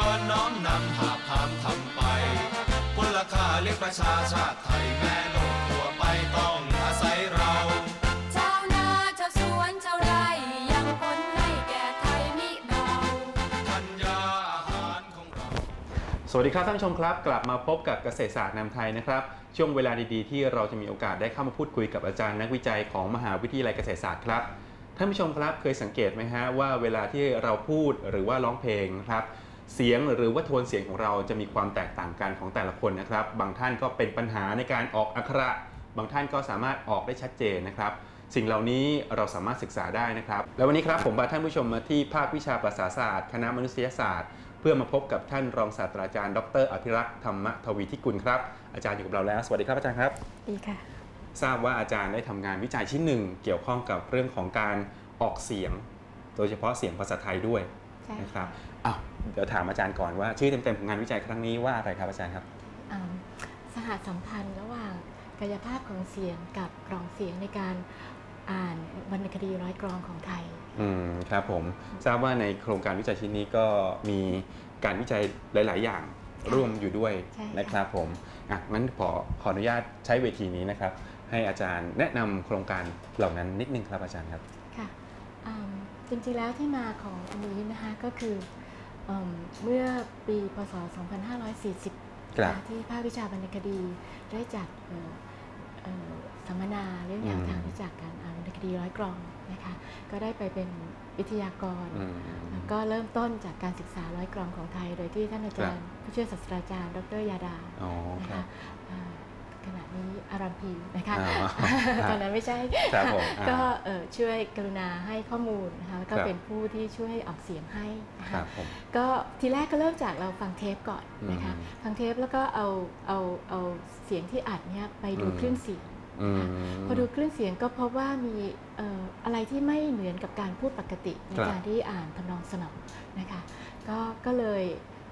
กรน้อมนำหาพามทำไปพลค่าเลี้ยงประชาชาติไทยแม่โลกทั่วไปต้องอาศัยเราชาวนาชาวสวนชาวไร่ยังผลให้แก่ไทยมิเบาธัญญาอาหารของเรา สวัสดีครับท่านผู้ชมครับ กลับมาพบกับเกษตรศาสตร์นำไทยนะครับ ช่วงเวลาดีๆ ที่เราจะมีโอกาสได้เข้ามาพูดคุยกับอาจารย์นักวิจัยของมหาวิทยาลัยเกษตรศาสตร์ครับท่านผู้ชมครับเคยสังเกตไหมฮะว่าเวลาที่เราพูดหรือว่าร้องเพลงนะครับ เสียงหรือว่าโทนเสียงของเราจะมีความแตกต่างกันของแต่ละคนนะครับ บางท่านก็เป็นปัญหาในการออกอักขระ บางท่านก็สามารถออกได้ชัดเจนนะครับ สิ่งเหล่านี้เราสามารถศึกษาได้นะครับ แล้ววันนี้ครับผมพาท่านผู้ชมมาที่ภาควิชาภาษาศาสตร์ คณะมนุษยศาสตร์ เพื่อมาพบกับท่านรองศาสตราจารย์ ดร อภิรักษ์ธรรมทวีทิกุลครับ อาจารย์อยู่กับเราแล้ว สวัสดีครับอาจารย์ครับดีค่ะ ทราบว่าอาจารย์ได้ทำงานวิจัยชิ้นหนึ่ง เกี่ยวข้องกับเรื่องของการออกเสียง โดยเฉพาะเสียงภาษาไทยด้วยใช่นะครับอ้าว เดี๋ยวถามอาจารย์ก่อนว่าชื่อเต็มๆของงานวิจัยครั้งนี้ว่าอะไรครับอาจารย์ครับอ่าสหสัมพันธ์ระหว่างกายภาพของเสียงกับกรองเสียงในการอ่านวรรณคดีร้อยกรองของไทย อืมครับผมทราบว่าในโครงการวิจัยชิ้นนี้ก็มีการวิจัยหลาย ๆ อย่างร่วมอยู่ด้วยใช่ค่ะนะครับผมอะงั้นขอขออนุญาตใช้เวทีนี้นะครับ ให้อาจารย์แนะนำโครงการเหล่านั้นนิดนึงครับอาจารย์ครับ ค่ะอ่าจริงๆแล้วที่มาของอันนี้นะคะก็คืออืม เมื่อปีพศ 2540ครับนะที่ภาควิชาบรรณคดีได้จัดเอ่อเอ่อสัมมนาเรื่องแนวอืมทางวิจากการอ่านวรรณคดีร้อยกรองนะคะก็ได้ไปเป็นวิทยากรอืมแล้วก็เริ่มต้นจากการศึกษาร้อยกรองของไทย โดยที่ท่านอาจารย์ผู้ช่วยศาสตราจารย์ ดรยาดาอ๋อนะครัคะบอ่าข ณะนี้อารัมพีนะคะอ๋อตอนนั้นไม่ใช่ครับผมอ่าก็เอ่อช่วยกรุณาให้ข้อมูลนะคะแล้วก็ครับเป็นผู้ที่ช่วยออกเสียงให้นะครัคะบผมก็ทีแรกก็เริ่มจากเราฟังเทปก่อนนะคะอืมฟังเทปแล้วก็เอาเอาเอาเสียงที่อัดเนี่ยไปดูอืมคลื่นเสียงอืมพอดูคลื่นเสียงก็พบว่ามีเอ่ออะไรที่ไม่เหมือนกับการพูดปกติในครับการที่อ่านทำนองสนองนะคะก็ก็เลย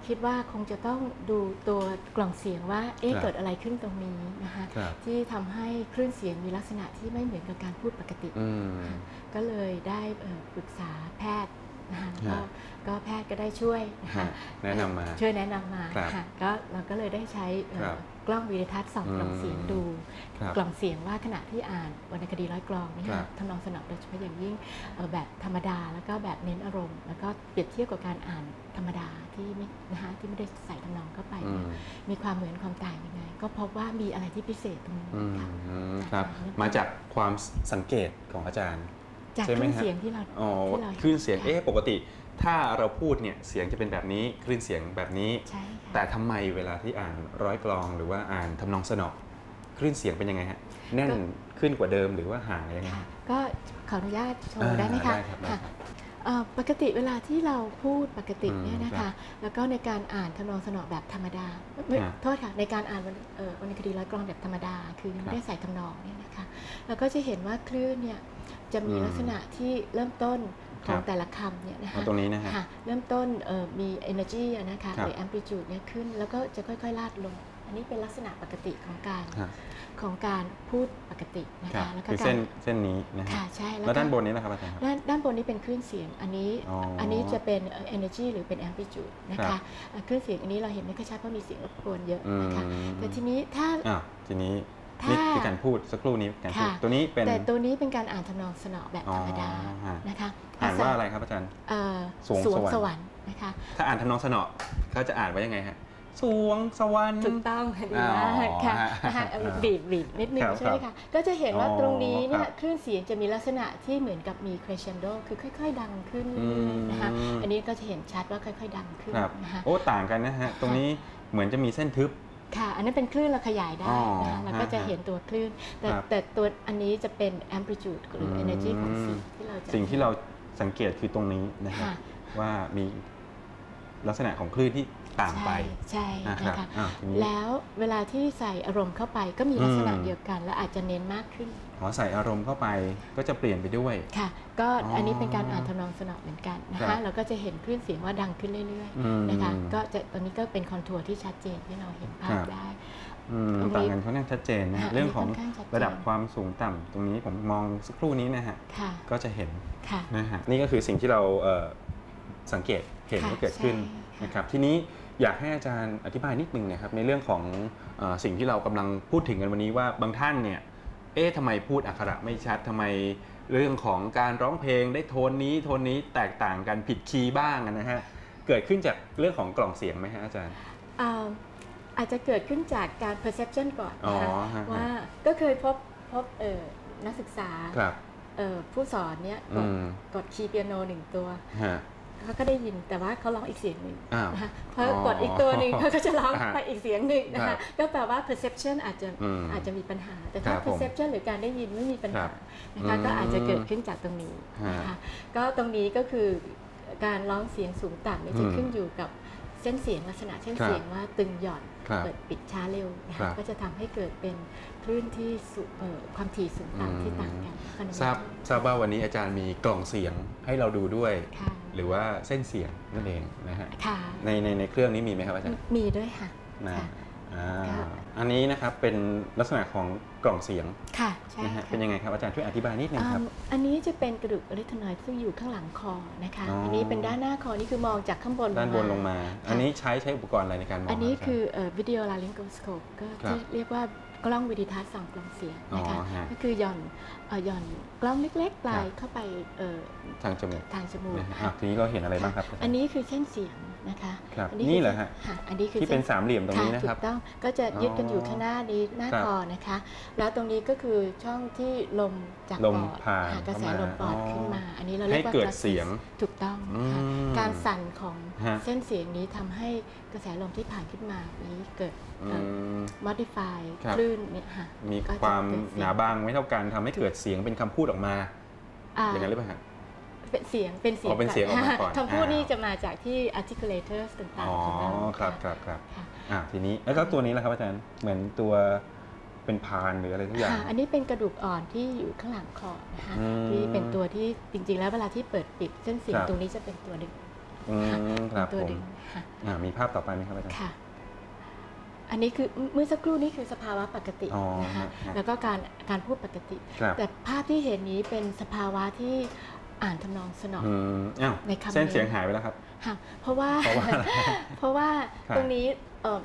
คิดว่าคงจะต้องดูตัวกล่องเสียงว่า เอ๊ะ ครับเกิดอะไรขึ้นตรงนี้นะคะครับ ที่ทำให้คลื่นเสียงมีลักษณะที่ไม่เหมือนกับการพูดปกติ อืม ก็เลยได้เอ่อปรึกษาแพทย์นะคะครัก็บก็แพทย์ก็ได้ช่วยนะฮะคะแนะนำมา ช่วยแนะนำมาครับค่ะก็เราก็เลยได้ใช้เอ่อครับ กล้องวิดีทัศน์ส่องอืมกล่องเสียงดูครับกล่องเสียงว่าขณะที่อ่านวรรณคดีร้อยกลองนี่ครัค่ะบทำนองสนอโดยเฉพาะอย่างยิ่งเอ่อแบบธรรมดาแล้วก็แบบเน้นอารมณ์ แล้วก็เปรียบเทียบกับการอ่านธรรมดาที่ไม่นะคะที่ไม่ได้ใส่ทำนองเข้าไปอืเนี่ยมมีความเหมือนความต่างยังไง ก็พบว่ามีอะไรที่พิเศษตรงนี้อืมค่ะครับ มาจากความสังเกตของอาจารย์จากใช่คไหมลื่นฮะเสียงที่เราอ๋อที่เราคลื่นเสียงค่ะเอ๊ะปกติ ถ้าเราพูดเนี่ยเสียงจะเป็นแบบนี้คลื่นเสียงแบบนี้ ใช่ค่ะ แต่ทำไมเวลาที่อ่านร้อยกลองหรือว่าอ่านทำนองสนอคลื่นเสียงเป็นยังไงฮะแน่นขึ้นกว่าเดิมหรือว่าห่างยังไงค่ะฮะ ก็ขออนุญาตโชอ่าว์ได้ไหมคะได้ครับได้ค่ะเอ่อปกติเวลาที่เราพูดปกติเนี่ยอืมนะครัคะ บแล้วก็ในการอ่านทำนองสนอแบบธรรมดาไม่ฮะโทษค่ะในการอ่านวรรณเอ่อวรรณคดีร้อยกรองแบบธรรมดา คือยังครับไม่ได้ใส่ทำนองเนี่ยนะคะเราก็จะเห็นว่าคลื่นเนี่ยจะมีอืมลักษณะที่เริ่มต้น ขครัองบแต่ละคำเนี่ยนะเอาคะตรงนี้นะฮะค่ะเริ่มต้นเอ่อมี energy อะนะคะครับหรือ amplitude เนี่ยขึ้น แล้วก็จะค่อยๆลาดลง อันนี้เป็นลักษณะปกติของการฮะของการพูดปกตินะครับคะแล้วก็คือการเส้นเส้นนี้นะฮะค่ะใช่แล้วก็ด้านบนนี้นะครับอาจารย์ครับด้านด้านบนนี้เป็นคลื่นเสียงอันนี้อ๋ออันนี้จะเป็นเอ่อ energy หรือเป็น amplitude นะครัคะบเอ่อคลื่นเสียงอันนี้เราเห็นไม่ค่อยชัดเพราะมีเสียงรบกวนเยอะอืมนะคะแต่ทีนี้ถ้าอะทีนี้ถ้า นี่คือการพูดสักครู่นี้การพูดค่ะตัวนี้เป็นแต่ตัวนี้เป็นการอ่านทำนองสนอแบบธรรมดาอ๋อฮะนะคะอ่านว่าอะไรครับอาจารย์เอ่อสวงสวงสสววรรรรค์ค์นะคะถ้าอ่านทำนองสนอเขาจะอ่านว่ายังไงฮะสวงสวรรค์ถูกต้องค่ะดีอ๋อมากค่ะฮะนะคะเอาบีบบีบนิดนึงครับใช่ไหมครัคะบก็จะเห็นว่าอ๋อตรงนี้เนี่คยรับคลื่นเสียงจะมีลักษณะที่เหมือนกับมี crescendo คือค่อย ๆ ดังขึ้นอืมนะคะอันนี้ก็จะเห็นชัดว่าค่อย ๆ ดังขึ้นครับนะคะโอ้ต่างกันนะฮะตรงนี้เหมือนจะมีเส้นทึบ ค่ะอันนั้นเป็นคลื่นเราขยายได้อ๋อนะคะแล้วก็จะฮะเห็นตัวคลื่น แต่ครับแต่ตัวอันนี้จะเป็น amplitude หรือ ม energy ของเสียงที่เราจะ สิ่งที่เราสังเกตคือตรงนี้นะครับค่ะ ว่ามีลักษณะของคลื่นที่ ต่างไปใช่ใช่นะครับนะคะอะทีนี้ แล้วเวลาที่ใส่อารมณ์เข้าไปก็มีลักษณะอืม เดียวกัน และอาจจะเน้นมากขึ้นขอใส่อารมณ์เข้าไปก็จะเปลี่ยนไปด้วย ค่ะ ก็อ๋ออัอันนี้เป็นการอ่านทำนองสนอเหมือนกันนะครัคะบ เราก็จะเห็นคลื่นเสียงว่าดังขึ้นเรื่อยอืม ๆนะคะก็จะตอนนี้ก็เป็นคอนทัวร์ที่ชัดเจนที่เราเห็นภาคพรับ ได้ อืมตรงนี้ต่างกันค่อนข้างชัดเจนนะฮะค่ะเรื่องของอันนี้ค่อนข้างชัดเจน ระดับความสูงต่ำตรงนี้ผมมองสักครู่นี้นะฮะค่ะก็จะเห็นค่ะ นะฮะนี่ก็คือสิ่งที่เราเอ่อสังเกตเห็นค่ะว่าเกิดขึ้นใช่ค่ะ นะครับทีนี้ อยากให้อาจารย์อธิบายนิดนึงนะครับในเรื่องของเออสิ่งที่เรากำลังพูดถึงกันวันนี้ว่าบางท่านเนี่ยเอ๊ะทำไมพูดอักขระไม่ชัดทำไมเรื่องของการร้องเพลงได้โทนนี้โทนนี้แตกต่างกันผิดคีย์บ้างนะฮะเกิดขึ้นจากเรื่องของกล่องเสียงไหมฮะอาจารย์เอ่ออาจจะเกิดขึ้นจากการ perception ก่อนอ๋อนะคะฮะว่าก็เคยพบพบเอ่อนักศึกษาครับเอ่อผู้สอนเนี่ยกอืดมกดคีย์เปียโนหนึ่งตัวฮะ เขาก็ได้ยินแต่ว่าเขาร้องอีกเสียงหนึ่งอ้าวนะคะพออ๋อกดอีกตัวหนึ่งเขาก็จะร้องอ่าไปอีกเสียงหนึ่งนะครัคะบก็แปลว่า perception อาจจะอืมอาจจะมีปัญหา แต่ครัถ้าบผม perception หรือการได้ยินไม่มีปัญครัหาบนะคะอืมก็อาจจะเกิดขึ้นจากตรงนี้ฮะนะคะก็ตรงนี้ก็คือการร้องเสียงสูงต่ำเนี่ยจะอืมขึ้นอยู่กับเส้นเสียงลักษณะเส้นครับเสียงว่าตึงหย่อนครับเปิดปิดช้าเร็วนะครัคะบก็จะทำให้เกิดเป็น คลื่นที่สูเอ่อความถี่สูงอืมต่ำที่ต่างกันทราบทราบว่าวันนี้อาจารย์มีกล่องเสียงให้เราดูด้วยค่ะหรือว่าเส้นเสียงนั่นเองนะฮะค่ะในในในเครื่องนี้มีไหมครับอาจารย์มีด้วยค่ะนะค่ะอ่าค่ะอันนี้นะครับเป็นลักษณะของกล่องเสียงค่ะใช่นะฮะค่ะเป็นยังไงครับอาจารย์ช่วยอธิบายนิดนึงครับอืมอันนี้จะเป็นกระดูกอริทนอยด์ซึ่งอยู่ข้างหลังคอนะคะอ๋ออัอันนี้เป็นด้านหน้าคอนี่คือมองจากข้างบนด้านบนลงมาค่ะอันนี้ใช้ใช้อุปกรณ์อะไรในการมอง อันนี้รับาจารย์คือวิดีโอลาริงโกสโคปก็ครับที่เรียกว่า กล้องวิดิทัศน์ส่องกล่องเสียงนะคะ อ๋อฮะก็คือหย่อนเอ่อหย่อนกล้องเล็กๆ ปลายครับ เข้าไปเอ่อทางจมูกทางจมูกนะฮะค่ะอะทีนี้เราเห็นอะไรบ้างครับาจารย์อันนี้คือเส้นเสียงนะคะครับอันี่เหรอฮะ ค่ะอันนี้คือที่เป็นส้สามเหลี่ยมตรงนี้ค่ะนะครับ ถูกต้องก็จะยึดกันอยู่อ๋อข้างหน้านี้หน้าครับคอนะคะ แล้วตรงนี้ก็คือช่องที่ลมจากลปมอดผ่านหกระแสเข้ามาลมปอดอ๋อขึ้นมา อันนี้เราเรีให้ยกว่าเกิด glasses เสียง ถูกต้องอืค่ะม การสั่นของฮะ เส้นเสียงนี้ทำให้ กระแสลมที่ผ่านขึ้นมานี้เกิดอืม modify ครับคลื่นเนี่ยค่ะมีก็จะความเกิดเสียงหนาบางไม่เท่ากันทำให้เกิดเสียงเป็นคำพูดออกมาอ่าอย่างนั้นหรือเปล่าฮะเป็นเสียงเป็นเสียงอ๋อเป็นเสียงออกมาก่อนคำพูดอ่านี่นี่จะมาจากที่ articulators ต่างอ๋อๆของเราครับะครับครับค่ะอ่าทีนี้แล้วก็ตัวนี้แหละครับอาจารย์เหมือนตัวเป็นพานหรืออะไรทุกอย่างค่ะอันนี้เป็นกระดูกอ่อนที่อยู่ข้างหลังคอนะคะอืมที่เป็นตัวที่จริงๆ แล้วเวลาที่เปิดปิดเส้นเสียงครับตรงนี้จะเป็นตัวดึง อืมครับตัวผมดึงค่ะอ่ามีภาพต่อไปไหมครับอาจารย์ ค่ะ อันนี้คือเมื่อสักครู่นี้คือสภาวะปกติอ๋อนะคะฮะ แล้วก็การการพูดปกติ ครับแต่ภาพที่เห็นนี้เป็นสภาวะที่อ่านทำนองสนอง อืมอ้าวในคำ เส้นนี้เสียงหายไปแล้วครับ ค่ะเพราะว่าเพราะว่าอะไรเพราะว่าครับตรงนี้เอ่อ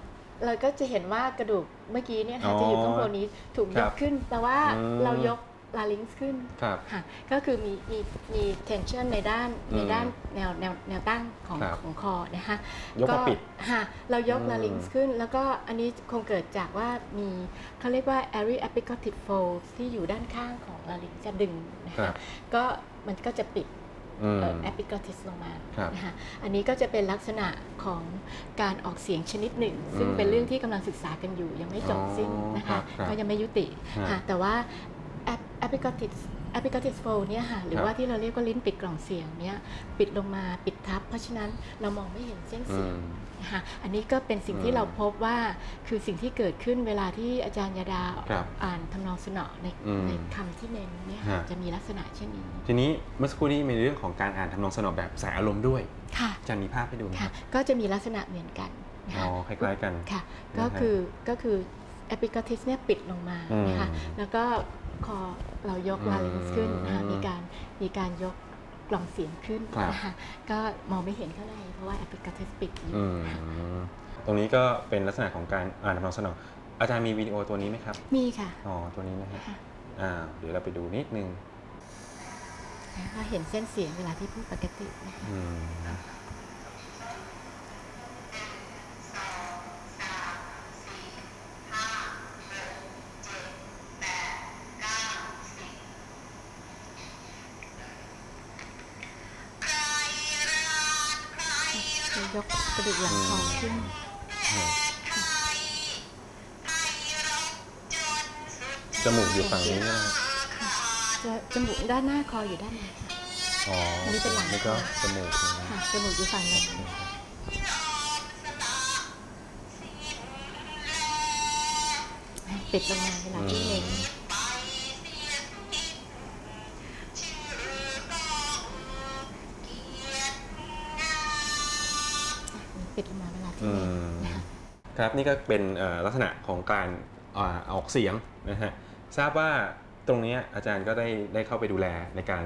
เราก็จะเห็นว่ากระดูกเมื่อกี้เนี่ยอ๋ค่ะอจะอยู่ข้างบนนี้ถูกคยรับกขึ้น แต่ว่าอืมเรายก ลาลิงส์ขึ้นครับ ค่ะก็คือมีมีมี tension ในด้านอืมในด้านแนวแนวแนวตั้งของครับของคอนะคะยกมาปิดค่ะเรายกอืมลาลิงส์ขึ้น แล้วก็อันนี้คงเกิดจากว่ามีเขาเรียกว่า area epiglottic fold ที่อยู่ด้านข้างของลาลิงจะดึงนะครัคะบ ก็มันก็จะปิด อืมเอ่อ epiglottis ลงมาครับนะคะอันนี้ก็จะเป็นลักษณะของการออกเสียงชนิดหนึ่ง ซึ่งอืมเป็นเรื่องที่กำลังศึกษากันอยู่ยังไม่จบสิ้นนะครัคะบครับก็ยังไม่ยุติฮะค่ะแต่ว่า ep- epiglottis epiglottis fold เนี่ยค่ะหรือครับว่าที่เราเรียกว่าลิ้นปิดกล่องเสียงเนี่ยปิดลงมาปิดทับ เพราะฉะนั้นเรามองไม่เห็นเส้นอืเสียงมนะคะอันนี้ก็เป็นสิ่งอืที่มเราพบว่าคือสิ่งที่เกิดขึ้นเวลาที่อาจารย์ยาดาครับอ่านทำนองสนอในอืมในคำที่เน้นเนี่ยค่ะฮะจะมีลักษณะเช่นนี้ ทีนี้เมื่อสักครู่นี้มีเรื่องของการอ่านทำนองสนอแบบสายอารมณ์ด้วยค่ะอาจารย์มีภาพให้ดูไหมคค่ะรับก็จะมีลักษณะเหมือนกันนะอ๋อคะคล้ายๆกันค่ะนะฮะก็คือก็คือ epiglottis เนี่ยปิดลงมาอืมนะคะแล้วก็ คอเรายกอืม larynx ขึ้นนะคะมีการมีการยกกล่องเสียงขึ้นครับนะคะก็มองไม่เห็นข้างในเพราะว่า epiglottis ปิดอยู่อืมค่ะตรงนี้ก็เป็นลักษณะของการอ่านทำนองสนออาจารย์มีวิดีโอตัวนี้ไหมครับ มีค่ะ อ๋อ ตัวนี้นะฮะค่ะอ่าเดี๋ยวเราไปดูนิดนึงก็เห็นเส้นเสียงเวลาที่พูดปกตินะคะ ยกกระดูกหลังคอขึ้นจมูกอยู่ฝั่งนี้นะจะจมูกด้านหน้าคออยู่ด้านในค่ะอ๋ออันนี้เป็นหลังนี่ก็จมูกนะค่ะจมูกอยู่ฝั่งนี้ปิดลงมาเวลาที่เล็ง ครับนี่ก็เป็นเอ่อลักษณะของการอ่าออกเสียงนะฮะทราบว่าตรงเนี้ยอาจารย์ก็ได้ได้เข้าไปดูแลในการ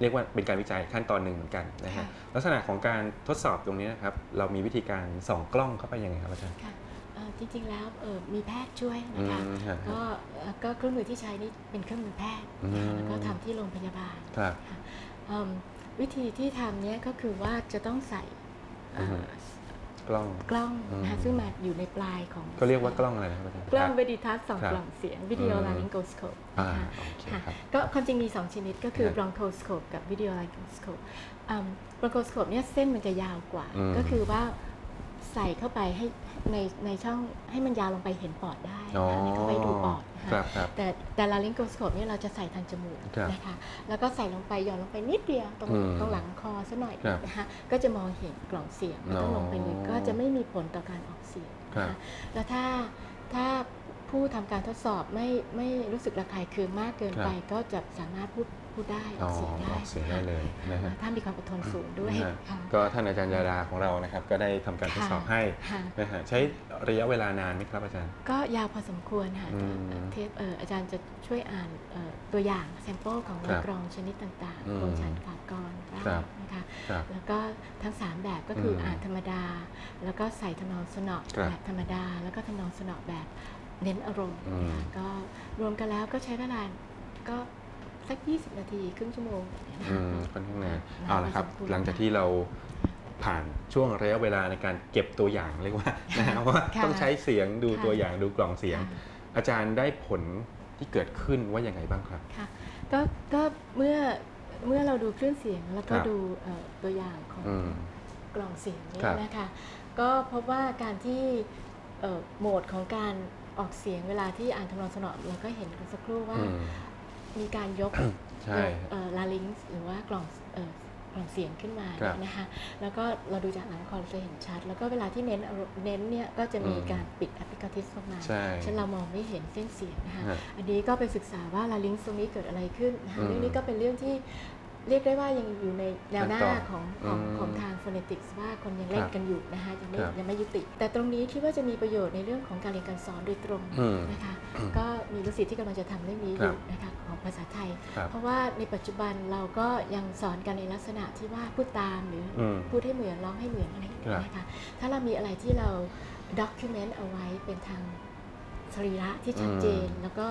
เรียกว่าเป็นการวิจัยขั้นตอนหนึ่งเหมือนกันนะฮะค่ะลักษณะของการทดสอบตรงนี้นะครับเรามีวิธีการส่องกล้องเข้าไปยังไงครับอาจารย์ค่ะเอ่อจริงๆแล้วเอ่อมีแพทย์ช่วยอืนะคะมฮะก็เอ่อก็เครื่องมือที่ใช้นี่เป็นเครื่องมือแพทย์อืมนะคะแล้วก็ทำที่โรงพยาบาลครับค่ะเอิ่มวิธีที่ทำเนี้ยก็คือว่าจะต้องใส่เอ่ออฮึ กล้องกล้องนะคะอืมซึ่งมาอยู่ในปลายของเขาเรียกว่ากล้องอะไรนะครับอาจารย์กล้องครับวิดิทัศน์สองครับกล่องเสียงวิดีโออืมไลน์โกสโคปอ่านะคะโอเคค่ะครับก็ความจริงมี 2 ชนิดก็คือครับบรองโคสโคปกับวิดีโอไลน์โกสโคปบรองโคสโคปเนี่ยเส้นมันจะยาวกว่าอืมก็คือว่าใส่เข้าไปให้ ในในช่องให้มันยาวลงไปเห็นปอดได้อ๋อนะคะเข้าไปดูปอดนะคะครับครับแต่แต่ลาริงโกสโคปเนี่ยเราจะใส่ทางจมูกครับนะคะแล้วก็ใส่ลงไปหย่อนลงไปนิดเดียวตรงอืมตรงหลังคอซะหน่อยครับนะคะก็จะมองเห็นกล่องเสียงไม่ต้องลงไปลึกอ๋อก็จะไม่มีผลต่อการออกเสียงครับนะคะแล้วถ้าถ้าผู้ทำการทดสอบไม่ไม่รู้สึกระคายเคืองมากเกินไป ก็จะสามารถพูด พูดได้ออ๋ออกเสียงได้ออกเสียงได้เลยนะฮะถ้ามีความอดทนสูงด้วยนะฮะค่ะก็ท่านอาจารย์ยาดาของเรานะครับ ก็ได้ทำการทดสอบให้ค่ะนะฮะใช้ระยะเวลานานไหมครับอาจารย์ ก็ยาวพอสมควรค่ะอืมเทปเอ่ออาจารย์จะช่วยอ่านเอ่อตัวอย่างแซมเปิลของครับกรองชนิดต่างอืมๆโครงชันขากรได้ครับนะคะครับแล้วก็ทั้ง 3 แบบก็คืออมอ่านธรรมดา แล้วก็ใส่ทำนองสนอครับแบบธรรมดา แล้วก็ทำนองสนอแบบเน้นอารมณ์อืมนะคะก็รวมกันแล้วก็ใช้เวลาก็ สัก 20 นาทีครึ่งชั่วโมงนะอืคะมค่อนข้างนานนานเอาละครับพอสมควรหลังจากที่เราผ่านช่วงระยะเวลาในการเก็บตัวอย่างเรียกว่านะฮะว่าค่ะต้องใช้เสียงดูค่ะตัวอย่างดูกล่องเสียงค่ะอาจารย์ได้ผลที่เกิดขึ้นว่าอย่างไรบ้างครับค่ะก็ก็เมื่อเมื่อเราดูคลื่นเสียงแล้วก็ครับดูเอ่อตัวอย่างของอืมกล่องเสียงนี้ครับนะคะก็พบว่าการที่เอ่อโหมดของการออกเสียงเวลาที่อ่านทำนองสนอเราก็เห็นกันสักครู่ว่าอื มมีการยกใช่ลาลิงส์หรือว่ากล่องเอ่อกล่องเสียงขึ้นมาครับเนี่ยนะคะแล้วก็เราดูจากหลังคอเราจะเห็นชัด แล้วก็เวลาที่เน้นอารมณ์เน้นเนี่ยก็จะมีอืมการปิดแอปพลิเคชันลงมาใช่ฉะนันเรามองไม่เห็นเส้นเสียงนะคะฮะอันนี้ก็ไปศึกษาว่าลาลิงส์ตรงนี้เกิดอะไรขึ้นนะคะอืมเรื่องนี้ก็เป็นเรื่องที่ เรียกได้ว่ายังอยู่ในแนวหน้าขั้นตอนของของอืมของทาง phonetics ว่าคนยังเล่นครับกันอยู่นะคะยังไม่ครับยังไม่ยุติ แต่ตรงนี้คิดว่าจะมีประโยชน์ในเรื่องของการเรียนการสอนโดยตรงอืมนะคะอืมก็มีลูกศิษย์ที่กำลังจะทำเรื่องนี้อครับยู่นะคะของภาษาไทยครับเพราะว่าในปัจจุบันเราก็ยังสอนกันในลักษณะที่ว่าพูดตามหรืออมพูดให้เหมือนร้องให้เหมือนอะไรอย่างเงี้ครับยนะคะถ้าเรามีอะไรที่เรา document เอาไว้เป็นทางสรีระที่ชัดเจน แล้วก็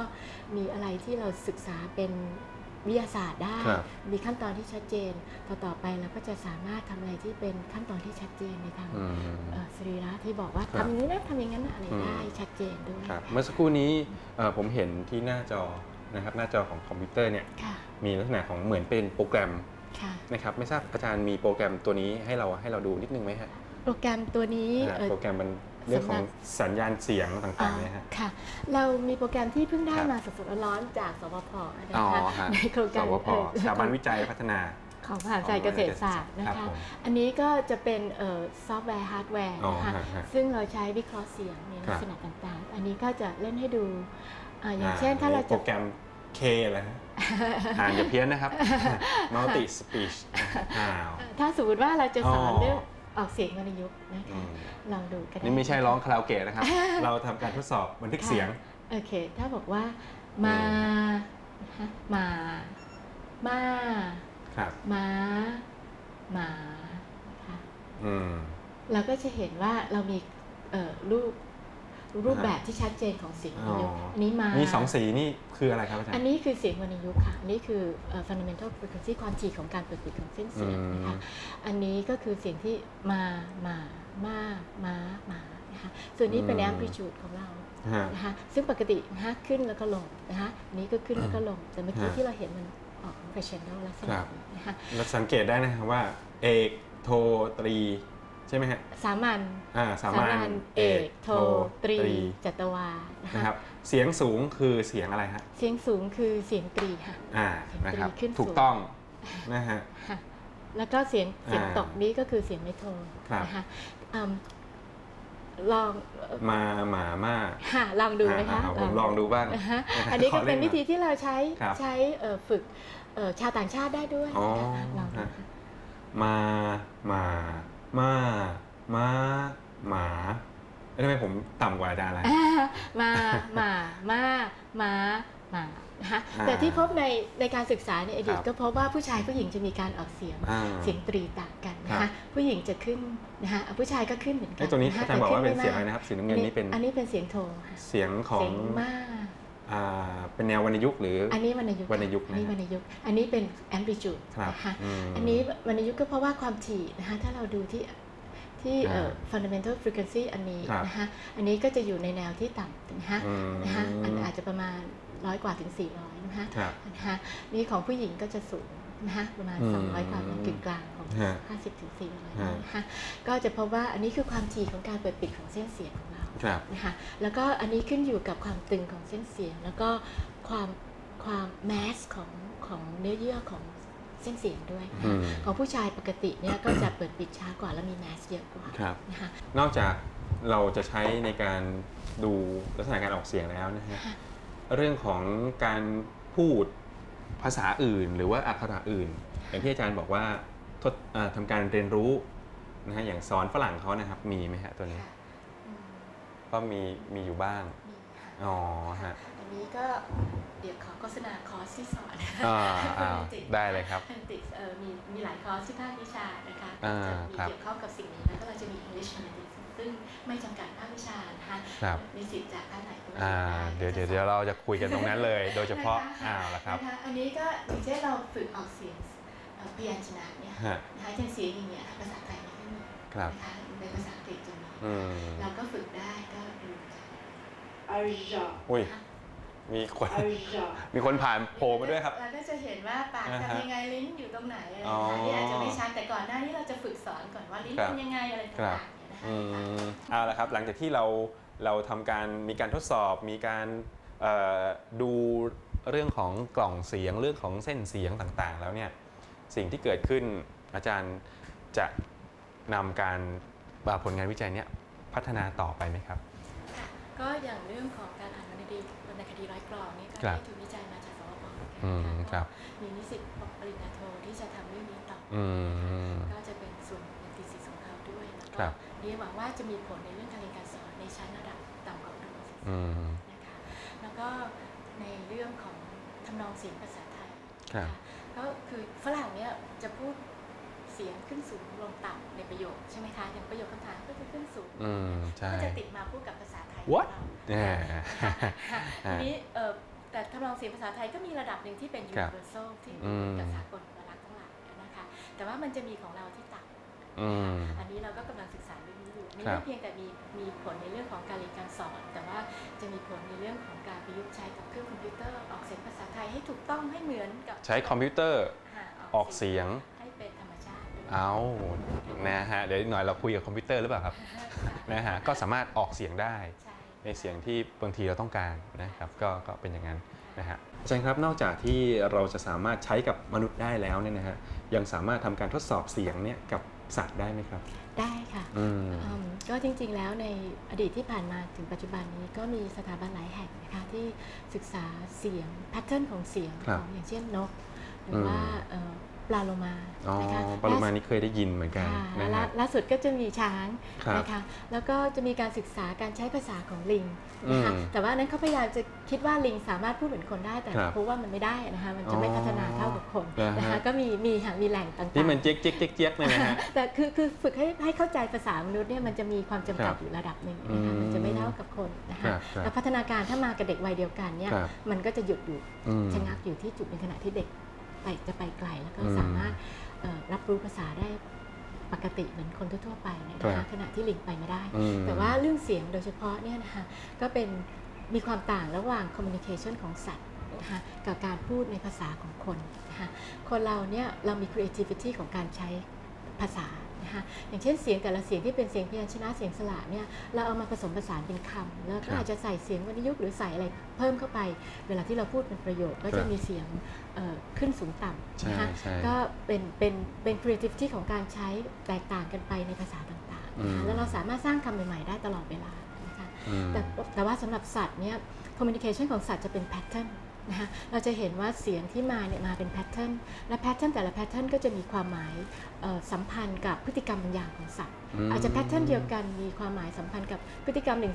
มีอะไรที่เราศึกษาเป็น วิทยาศาสตร์ได้ครับมีขั้นตอนที่ชัดเจน ต่อต่อไปเราก็จะสามารถทำอะไรที่เป็นขั้นตอนที่ชัดเจนในทางอืมเอ่อสรีระที่บอกว่าครับทำอย่างนี้นะทำอย่างนั้นนะอะไรอืมได้ชัดเจนด้วยครับเมื่อสักครู่นี้เอ่อผมเห็นที่หน้าจอนะครับหน้าจอของคอมพิวเตอร์เนี่ยค่ะมีลักษณะของเหมือนเป็นโปรแกรมค่ะนะครับไม่ทราบอาจารย์มีโปรแกรมตัวนี้ให้เราให้เราดูนิดนึงไหมฮะโปรแกรมตัวนี้นะฮะเอ่อโปรแกรมมัน เรื่องของสำหรับสัญญาณเสียงต่างๆเนี่ยฮะค่ะ เรามีโปรแกรมที่เพิ่งได้ครับมาสดๆร้อนๆจากสวพนะอ๋อคะฮะในโครงสการวพเอ่อสถาบันวิจัยพัฒนาของมหาวิทยาลัยเกษตรศาสตร์นะครัคะบผมอันนี้ก็จะเป็นเอ่อซอฟต์แวร์ฮาร์ดแวร์อ๋อนะคะฮะฮะซึ่งเราใช้วิเคราะห์เสียงในลัครักบษณะต่างๆ อันนี้ก็จะเล่นให้ดูอ่าอย่างอ่เช่นถ้าเราโปจะรแกรม K อะไรฮะอ่านอย่าเพี้ยนนะครับ multi speech อ้าวถ้าสมมติว่าเราจะสอนอ๋อเรื่อง ออกเสียงวรรณยุกต์นะอืคะมลองดูกันนี่ไม่ใช่ร้องคาราโอเกะนะครับ เราทำการทดสอบบันทึกเสียง โอเค ถ้าบอกว่ามาฮะมามาครับม้าหมาค่ะอืมเราก็จะเห็นว่าเรามีเอ่อรูป รูปอ่าฮะแบบที่ชัดเจนของเสียงวรรณยุกต์อ๋ออัอันนี้มามีสองสีนี่คืออะไรครับอาจารอันย์นี้คือเสียงวรรณยุกต์ค่ะอันนี้คือเอ่อ fundamental frequency ความถี่ของการเปิดปิดของเส้นเสียงนะคะอืมอันนี้ก็คือเสียงที่มาหมามาม้าหมานะคะส่วนนี้เป็นอืม amplitude ของเราฮะนะคะซึ่งปกตินะคะขึ้นแล้วก็ลงนะคะอันนี้ก็ขึ้นแล้วก็ลง แต่เมื่อกี้ฮะที่เราเห็นมันออก crescendo ลักษคณะรับนี้นะคะเราสังเกตได้นะครับว่า เอกโทตรี ใช่ไหมฮะสามัญอ่าสามัญเอกโทตรีจัตวานะนะคะครับเสียงสูงคือเสียงอะไรฮะเสียงสูงคือเสียงตรีค่ะอ่านะครับตรีขึ้นสูงถูกต้องนะฮะค่ะแล้วก็เสียงเสียงอ่าตกนี้ก็คือเสียงไม่โทนครับนะคะอืมลองมาหมาม่าค่ะลองดูไหมคะอ่าผมลองดูบ้างนะคะนะครับอันนี้ก็ขอเล่นเป็นวิธีที่เราใช้ครับใช้เอ่อฝึกเอ่อชาวต่างชาติได้ด้วยอ๋อนะคะลองดูฮะค่ะมาหมา มาม้าหมาเอ้ยทำไมผมต่ำกว่าอาจารย์อะไรอ่ามาหมามาหมามานะคะอ่าแต่ที่พบในในการศึกษาในอดีตครับก็พบว่าผู้ชายผู้หญิงจะมีการออกเสียงอ่าเสียงตรีต่างกันนะครัคะบผู้หญิงจะขึ้นนะคะอะผู้ชายก็ขึ้นเหมือนกัไอ้ตัวนี้ะคะอาจารย์บอกว่าเป็นแต่เสียงขึ้อะไรนะครับสีน้ำเงินนี่เป็นอันนี้เป็นเสียงโทค่ะเสียงของเสียงมากอ่า เป็นแนววรรณยุกต์หรือออันนี้วรรณยุกต์วรรณยุกต์อันนี้นะวรรณยุกต์อันนี้เป็น amplitude ครับนะคะมอันนี้วรรณยุกต์ก็เพราะว่าความถี่นะคะถ้าเราดูที่ที่เอ่ออ่า fundamental frequency อันนี้ครับนะคะอันนี้ก็จะอยู่ในแนวที่ต่ำนะคะอืมนะคะอันอาจจะประมาณร้อยกว่าถึง 400นะคะครับนะคะนี่ของผู้หญิงก็จะสูงนะคะประมาณอืม200 กว่าเป็นกึ่งกลางของฮะ50ถึง400ฮะนะคะก็จะพบว่าอันนี้คือความถี่ของการเปิดปิดของเส้นเสียงของเราครับ นะคะแล้วก็อันนี้ขึ้นอยู่กับความตึงของเส้นเสียง แล้วก็ความความแมสของของเนื้อเยื่อของเส้นเสียงด้วยนะอืคะมของผู้ชายปกติเนี่ยก็จะเปิดปิดช้ากว่าแล้วมีแมสเยอะกว่าครับนะคะนอกจากเราจะใช้ในการดูลักษณะการออกเสียงแล้วนะฮะค่ะเรื่องของการพูดภาษาอื่น หรือว่าอักขระอื่น อย่างที่อาจารย์บอกว่าทดอ่าทำการเรียนรู้นะฮะอย่างสอนฝรั่งเขานะครับมีไหมฮะตัวนี้ค่ะอืม ก็มีมีอยู่บ้างมีค่ะอ๋อฮะ อันนี้ก็เดี๋ยวขอโฆษณาคอร์สที่สอนอ่าอ่าได้เลยครับติดเอ่อมีมีหลายคอร์สที่ภาควิชานะคะอ่าจะมีครับเกี่ยวข้องกับสิ่งนี้แล้วก็เราจะมี English Phonetics ซึ่งไม่จำกัดภาควิชานะคะครับมีสิทธิ์จากภาคไหนก็ไม่อ่าได้เดี๋ยวเดี๋ยวเดี๋ยวเราจะคุยกันตรงนั้นเลย โดยเฉพาะนคอ้าวละครับนะคะอันนี้ก็อย่างเช่นเราฝึกออกเสียงเอ่อพยัญชนะเนี่ยฮะนะคะอย่างเสียงอย่างเงี้ยภาษาไทยไม่ค่อยมีครับนะคะในภาษาอังกฤษจะมีอืม เราก็ฝึกได้ก็ดูจาก Arja, อุ้ยมีคน Arja. มีคนผ่านโผล่มาด้วยครับ เราก็จะเห็นว่าปากอ่าฮะทำยังไงลิ้นอยู่ตรงไหนอะไรอ๋อนะคะที่อาจจะไม่ชัดแต่ก่อนหน้านี้เราจะฝึกสอนก่อนว่าลิ้นครับเป็นยังไงอะไรครัต่าบงๆเนี่ยนะคะอืมเอาละครับหลังจากที่เราเราทำการมีการทดสอบมีการเอ่อดูเรื่องของกล่องเสียงเรื่องของเส้นเสียงต่างๆ แล้วเนี่ยสิ่งที่เกิดขึ้นอาจารย์จะนำการอ่า ผลงานวิจัยเนี้ยพัฒนาต่อไปไหมครับค่ะก็อย่างเรื่องของการอ่านวรรณคดีวรรณคดีร้อยกรองนี่ก็ครับได้ทุนวิจัยมาจากสวปเหมือนกันอืมนะะครับก็มีนิสิตปริญญาโทที่จะทำเรื่องนี้ต่อออืมก็จะเป็นส่วนเป็นทีสิสของเขาด้วยแล้วครัก็บเรียนหวังว่าจะมีผลในเรื่องการเรียนการสอนในชั้นระดับต่ำกว่าอุดมศึกษาอืมนะคะแล้วก็ในเรื่องของทำนองเสียงภาษาไทยครับนะคะก็คือฝรั่งเนี่ยจะพูดเสียงขึ้นสูงลงต่ำในประโยคใช่ไหมคะอย่างประโยคคำถามก็จะขึ้นสูงอืมใช่ก็จะติดมาคู่กับภาษาไทย What? ของเราแน่ค่ะทีนี้เอ่อแต่ทำนองเสียงภาษาไทยก็มีระดับหนึ่งที่เป็นครับ universal ที่อืมกับสากลวรรณทั้งหลายนะคะ แต่ว่ามันจะมีของเราที่ต่ำอืมอันนี้เราก็กำลังศึกษาเรื่องนี้อยู่ไม่ครัได้บเพียงแต่มีมีผลในเรื่องของการเรียนการสอน แต่ว่าจะมีผลในเรื่องของการประยุกต์ใช้กับเครื่องคอมพิวเตอร์ออกเสียงภาษาไทยให้ถูกต้องให้เหมือนกับ ใช้คอมพิวเตอร์ค่ะออกเสียง เอานะฮะเดี๋ยวอีกหน่อยเราคุยกับคอมพิวเตอร์หรือเปล่าครับค่ะนะฮะก็สามารถออกเสียงได้ใช่ในเสียงที่บางทีเราต้องการนะครับก็ก็เป็นอย่างนั้นนะฮะอาจารย์ครับนอกจากที่เราจะสามารถใช้กับมนุษย์ได้แล้วเนี่ยนะฮะยังสามารถทำการทดสอบเสียงเนี่ยกับสัตว์ได้ไหมครับ ได้ค่ะอืมอืมก็จริงๆแล้วในอดีตที่ผ่านมาถึงปัจจุบันนี้ก็มีสถาบันหลายแห่งนะคะที่ศึกษาเสียงแพทเทิร์นของเสียงครัขบองอย่างเช่นนก หรือว่าอืมเอ่อ ปลาโลมาอ๋อนะคะปริมาณนี้เคยได้ยินเหมือนกันค่ะนะล่าฮะล่าสุดก็จะมีช้างครับนะคะแล้วก็จะมีการศึกษาการใช้ภาษาของลิงนะคะอืมแต่ว่านั้นเขาพยายามจะคิดว่าลิงสามารถพูดเหมือนคนได้แต่ครับเพราะว่ามันไม่ได้นะคะมันจะไม่อ๋อพัฒนาเท่ากับคนนะฮะนะคะก็มีมีหางมีแหล่งต่างๆที่มันเจ๊กเจ๊กเจ๊กเจ๊กเนี่ยนะฮะแต่คือคือฝึกให้ให้เข้าใจภาษามนุษย์เนี่ยมันจะมีความจำกัดครับอยู่ระดับหนึ่งนะคะอืมมันจะไม่เท่ากับคนนะครัคะบครับแล้วพัฒนาการถ้ามากับเด็กวัยเดียวกันเนี่ยครับมันก็จะหยุดอยู่อืมชะงักอยู่ที่จุดในขณะที่เด็กไป จะไปไกลแล้วก็อืมสามารถเอ่อรับรู้ภาษาได้ปกติเหมือนคนทั่วๆไปเนี่ยนะครัคะบขณะที่ลิงไปไม่ได้อืมแต่ว่าเรื่องเสียงโดยเฉพาะเนี่ยนะคะก็เป็นมีความต่างระหว่าง communication ของสัตว์นะคะกับการพูดในภาษาของคนนะคะคนเราเนี่ยเรามี creativity ของการใช้ภาษา นะคะอย่างเช่นเสียงแต่ละเสียงที่เป็นเสียงพยัญชนะเสียงสระเนี่ยเราเอามาผสมผสานเป็นคำแล้วคก็รับอาจจะใส่เสียงวรรณยุกต์หรือใส่อะไรเพิ่มเข้าไป เวลาที่เราพูดเป็นประโยคก็ครัจะบมีเสียงเอ่อขึ้นสูงต่ำใช่นะคะใช่ก็เป็นเป็นเป็น creativity ของการใช้แตกต่างกันไปในภาษาต่างๆนะคะอืมแล้วเราสามารถสร้างคำใหม่ๆได้ตลอดเวลานะคะอืมแต่แต่ว่าสำหรับสัตว์เนี่ย communication ของสัตว์จะเป็น pattern นะคะเราจะเห็นว่าเสียงที่มาเนี่ยมาเป็นแพทเทิร์น และแพทเทิร์นแต่ละแพทเทิร์นก็จะมีความหมายเอ่อสัมพันธ์กับพฤติกรรมบางอย่างของสัตว์อืมอาจจะแพทเทิร์นเดียวกันมีความหมายสัมพันธ์กับพฤติกรรม 1 2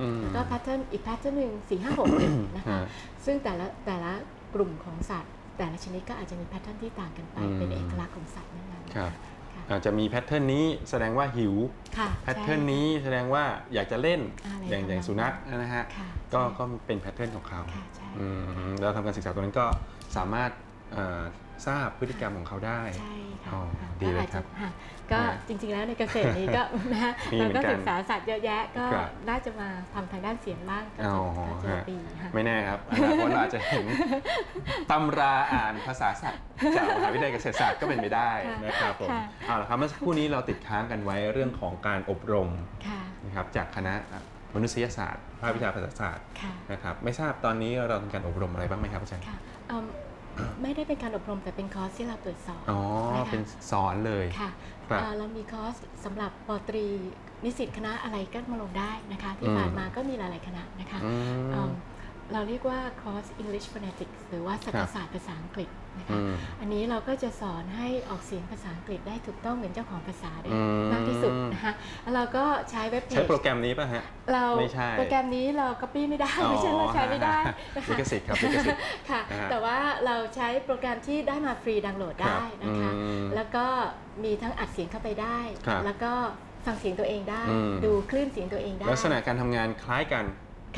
อืม3แล้วก็แพทเทิร์นอีกแพทเทิร์นหนึ่ง4 5 6นะคะฮะซึ่งแต่ละแต่ละกลุ่มของสัตว์ แต่ละชนิดก็อาจจะมีแพทเทิร์นที่ต่างกันไปอืมเป็นเอกลักษณ์ของสัตว์นั้นๆครับค่ะอา จจะมีแพทเทิร์นนี้แสดงว่าหิวค่ะแพทเทิร์นนี้แสดงว่าอยากจะเล่นอะไรอย่างทำนองอย่างสุนัขนะฮะค่ะก็ใช่ก็เป็นแพทเทิร์นของเขาค่ะใช่อืมแล้วทำการศึกษาตัวนั้นก็สามารถเอ่อ ทราบพฤติกรรมของเขาได้ ใช่ค่ะอ๋อค่ะดีเลยก็อาจครัจะบค่ะก็นะจริงๆแล้วในเกษตรนี้ก็ นะมีเหมืเราอนกันก็ศึกษาสัตว์เยอะแยะก็ครับ น่าจะมาทำทางด้านเสียงบ้างก็อ๋จะอก็จะฮะดีค่ะ ไม่แน่ครับอนาคตเราอาจจะเห็นตำราอ่านภาษาสัตว์จากมหาวิทยาลัยเกษตรศาสตร์ก็เป็นไปได้ค่ะนะครับผมค่ะ เอาละครับเมื่อสักครู่นี้เราติดค้างกันไว้เรื่องของการอบรมค่ะนะครับจากคณะมนุษยศาสตร์ภาควิชาภาษาศาสตร์ค่ะนะครับไม่ทราบตอนนี้เราทำการอบรมอะไรบ้างไหมครับอาจารย์ ค่ะเอิ่ม ไม่ได้เป็นการอบรมแต่เป็นคอร์สที่เราเปิดสอนอ๋อ นะคะเป็นสอนเลยค่ะครับ เอ่อเรามีคอร์สสำหรับปอตรีนิสิตคณะอะไรก็มาลงได้นะคะ ที่อืม ผ่านมาก็มีหลาย ๆ คณะนะคะอืเอิ่มม เราเรียกว่าคอร์ส English Phonetics หรือว่าศักยศาสตร์ภาษาอังกฤษนะคะ อืม อันนี้เราก็จะสอนให้ออกเสียงภาษาอังกฤษได้ถูกต้องเหมือนเจ้าของภาษาได้อืม มากที่สุด นะคะแล้วเราก็ใช้เว็บเพใช้จโปรแกรมนี้ป่ะฮะเราไม่ใช่โปรแกรมนี้เรา copy ไม่ได้ไม่ใช่เราใช้ไม่ได้นะลิคะขสิทธิ์ครับลิขสิทธิ์ค่ะนะฮะแต่ว่าเราใช้โปรแกรมที่ได้มาฟรีดาวน์โหลดได้นะคะอืมแล้วก็มีทั้งอัดเสียงเข้าไปได้ครับแล้วก็ฟังเสียงตัวเองได้อืมดูคลื่นเสียงตัวเองได้ ลักษณะการทำงานคล้ายกัน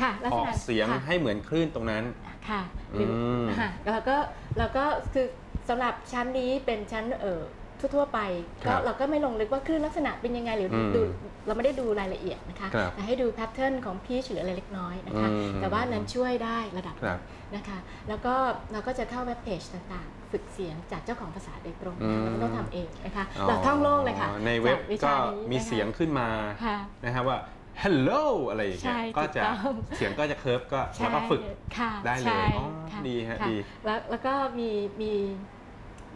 ค่ะลักอษอกณะเสียงค่ะให้เหมือนคลื่นตรงนั้นค่ะหรืออมค่ะแล้วก็เราก็คือสำหรับชั้นนี้เป็นชั้นเอ่อ ทั่วๆไปครัก็บเราก็ไม่ลงลึกว่าคลื่นลักษณะเป็นยังไงหรืออมดูเราไม่ได้ดูรายละเอียดนะคะครับแต่ให้ดูแพทเทิร์นของพีชหรืออะไรเล็กน้อยนะคะ อืม แต่ว่านั้นช่วยได้ระดับครับ นะคะ แล้วก็เราก็จะเข้าเว็บเพจต่างๆ ฝึกเสียงจากเจ้าของภาษาโดยตรงอืมเราไม่ต้องทำเองนะคะเราท่องโลกเลยค่ะในเว็บจากวิก็ชานี้มีนะคะเสียงขึ้นมาค่ะ นะครับว่า hello อะไรอย่างเงี้ยใช่ก็จะถูกต้อง เสียงก็จะเคิร์ฟก็ใช่แล้วก็ฝึกค่ะได้เลยใช่อ๋อค่ะดีฮะค่ดีแล้วแล้วก็มีมี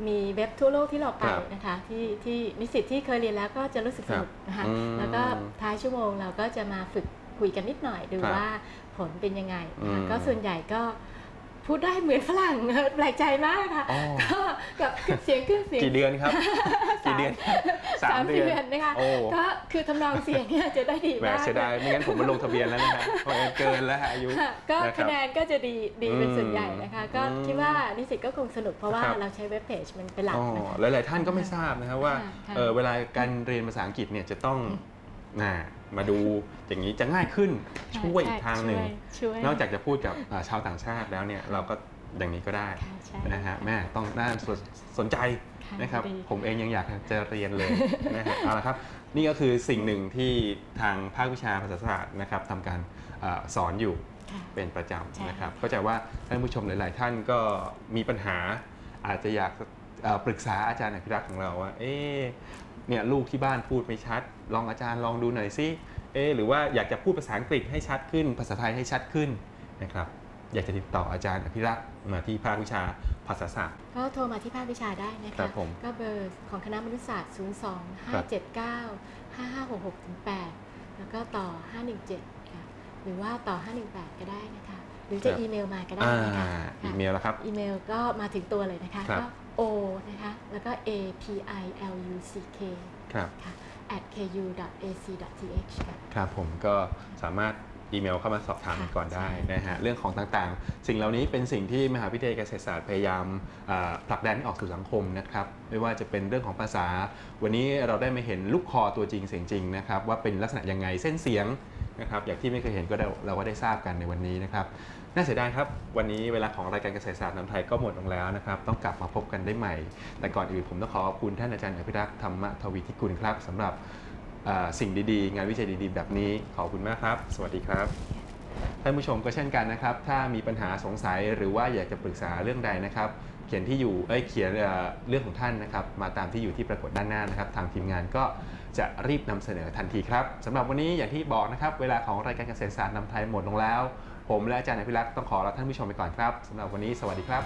มีเว็บทั่วโลกที่เราไปครับนะคะที่ที่นิสิตที่เคยเรียนแล้วก็จะรู้สึกสนุกนะคะอืมแล้วก็ท้ายชั่วโมงเราก็จะมาฝึกคุยกันนิดหน่อยดูครับว่าผลเป็นยังไงนะคะอืมก็ส่วนใหญ่ก็ พูดได้เหมือนฝรั่งแปลกใจมากค่ะอ๋อก็กับเสียงขึ้นเสียงกี่เดือนครับกี่เดือนสามเดือนนะคะโอ้ก็คือทำนองเสียงเนี่ยจะได้ดีแหมมากเสียดายไม่งั้นผมมาลงทะเบียนแล้วนะฮะเพราะเกินแล้วฮะอายุค่ะก็นะครับคะแนนก็จะดีดีเป็นอืมส่วนใหญ่นะคะก็อืมคิดว่านิสิตก็คงสนุกเพราะว่าครับเราใช้เว็บเพจมันเป็นหลักอ๋อนะคะหลายๆท่านก็ไม่ทราบนะครับว่าค่ะค่ะเออเวลาการเรียนภาษาอังกฤษเนี่ยจะต้องอื มน่ะมาดูอย่างนี้จะง่ายขึ้นช่วยอีกทางหนึ่งช่วยช่วยนอกจากจะพูดกับอ่าชาวต่างชาติแล้วเนี่ยเราก็อย่างนี้ก็ได้ค่ะใช่นะฮะแม่ต้องน่าสนสนใจค่ะนะครับดีผมเองยังอยากจะเรียนเลยนะฮะเอาละครับนี่ก็คือสิ่งหนึ่งที่ทางภาควิชาภาษาศาสตร์นะครับทำการอาสอนอยู่ค่ะเป็นประจใช่ำนะครับเข้าใจว่าท่านผู้ชมหลาย ๆ ท่านก็มีปัญหาอาจจะอยากเอ่อปรึกษาอาจารย์อภิรักษ์ของเราว่าเอ๊ะ เนี่ยลูกที่บ้านพูดไม่ชัด ลองอาจารย์ลองดูหน่อยสิเอ๊ะหรือว่าอยากจะพูดภาษาอังกฤษให้ชัดขึ้น ภาษาไทยให้ชัดขึ้นนะครับอยากจะติดต่ออาจารย์อภิรักษ์มาที่ภาควิชาภาษาศาสตร์ก็โทรมาที่ภาควิชาได้นะครัคะบผมก็เบอร์ของคณะมนุษยศาสตร์ 0 2ครับ5 7 9 5 5 6 6ถึง8แล้วก็ต่อ 517ค่ะหรือว่าต่อ 518 ก็ได้นะคะ หรือจะอีเมลมาก็ได้อ่านะคะอีค่ะเมลแล้วครับ อีเมลก็มาถึงตัวเลยนะคะครับก็ o นะคะแล้วก็ a p i l u c k ครับ ค่ะ at ku ac th ค่ะ ครับผมก็สามารถอีเมลเข้ามาสอบถามกันก่อนได้นะฮะเรื่องของต่างๆ สิ่งเหล่านี้เป็นสิ่งที่มหาวิทยาลัยเกษตรศาสตร์พยายามอ่าผลักดันให้ออกสู่สังคมนะครับไม่ว่าจะเป็นเรื่องของภาษา วันนี้เราได้มาเห็นลูกคอตัวจริงเสียงจริงนะครับว่าเป็นลักษณะยังไงเส้นเสียงนะครับอย่างที่ไม่เคยเห็นก็ได้เราก็ได้ทราบกันในวันนี้นะครับ น่าเสียดายครับ วันนี้เวลาของรายการเกษตรศาสตร์น้ำไทยก็หมดลงแล้วนะครับ ต้องกลับมาพบกันได้ใหม่ แต่ก่อนอื่นผมต้องขอขอบคุณท่านอาจารย์อภิรักษ์ธรรมทวีทิกุลครับสำหรับสิ่งดีๆ งานวิจัยดีๆ แบบนี้ขอบคุณมากครับ สวัสดีครับ ท่านผู้ชมก็เช่นกันนะครับ ถ้ามีปัญหาสงสัยหรือว่าอยากจะปรึกษาเรื่องใดนะครับ เขียนที่อยู่เอ้ยเขียนเเรื่องของท่านนะครับ มาตามที่อยู่ที่ปรากฏด้านหน้านะครับ ทางทีมงานก็จะรีบนำเสนอทันทีครับสำหรับวันนี้อย่างที่บอกนะครับ เวลาของรายการเกษตรศาสตร์นำไทยหมดลงแล้ว ผมและอาจารย์อภิรักษ์ต้องขอลาท่านผู้ชมไปก่อนครับสำหรับวันนี้สวัสดีครับ